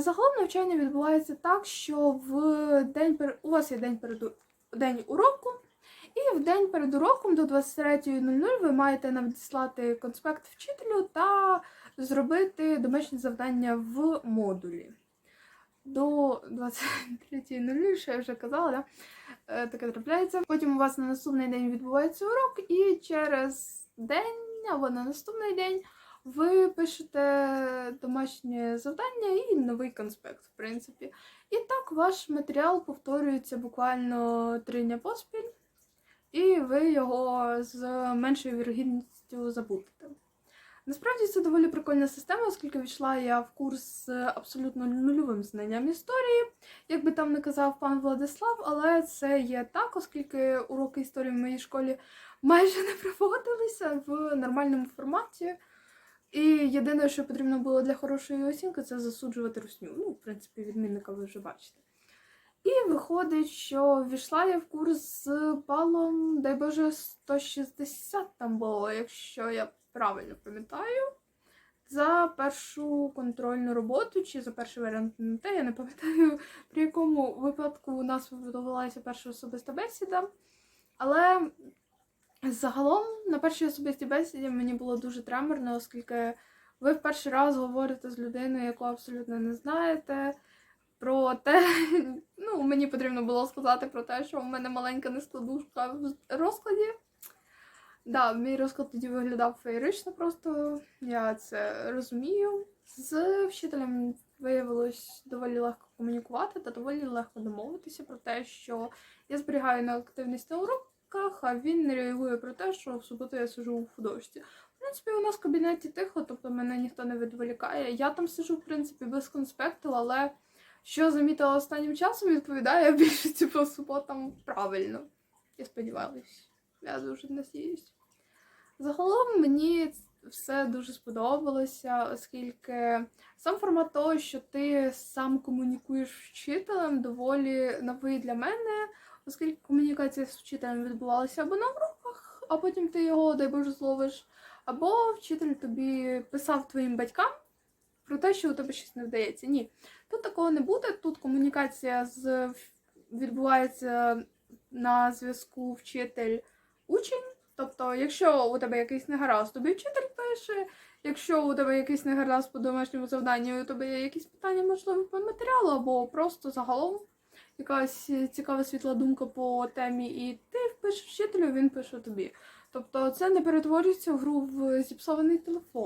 Загалом навчання відбувається так, що в день у вас є день перед день уроку, і в день перед уроком до 23.00 ви маєте надіслати конспект вчителю та зробити домашнє завдання в модулі. До 23.00, що я вже казала, да? Е, таке трапляється. Потім у вас на наступний день відбувається урок, і через день або на наступний день ви пишете домашнє завдання і новий конспект, в принципі. І так ваш матеріал повторюється буквально три дня поспіль, і ви його з меншою вірогідністю забудете. Насправді це доволі прикольна система, оскільки війшла я в курс з абсолютно нульовим знанням історії, як би там не казав пан Владислав, але це є так, оскільки уроки історії в моїй школі майже не проводилися в нормальному форматі. І єдине, що потрібно було для хорошої оцінки, це засуджувати русню. Ну, в принципі, відмінника ви вже бачите. І виходить, що війшла я в курс з балом, дай Боже, 160 там було, якщо я правильно пам'ятаю. За першу контрольну роботу чи за перший варіант НМТ, я не пам'ятаю, при якому випадку у нас відбувалася перша особиста бесіда. Але загалом на першій особистій бесіді мені було дуже треморно, оскільки ви в перший раз говорите з людиною, яку абсолютно не знаєте. Про те, ну, мені потрібно було сказати про те, що в мене маленька нескладушка в розкладі. Да, мій розклад тоді виглядав феєрично просто, я це розумію. З вчителем виявилось доволі легко комунікувати та доволі легко домовитися про те, що я зберігаю на активність на уроках, а він не реагує про те, що в суботу я сижу у художці. В принципі, у нас в кабінеті тихо, тобто мене ніхто не відволікає. Я там сижу, в принципі, без конспекту, але що замітила останнім часом, відповідає більшості по суботам правильно. Я сподіваюся. Я дуже надіюсь. Загалом мені все дуже сподобалося, оскільки сам формат того, що ти сам комунікуєш з вчителем, доволі новий для мене, оскільки комунікація з вчителем відбувалася або на уроках, а потім ти його, дай Боже, зловиш, або вчитель тобі писав твоїм батькам про те, що у тебе щось не вдається. Ні, тут такого не буде. Тут комунікація з відбувається на зв'язку вчитель-учень. Тобто, якщо у тебе якийсь негаразд, тобі вчитель пише. Якщо у тебе якийсь негаразд по домашньому завданню, у тебе є якісь питання, можливо, по матеріалу, або просто загалом якась цікава світла думка по темі, і ти впишеш вчителю, він пише тобі. Тобто це не перетворюється в гру в зіпсований телефон.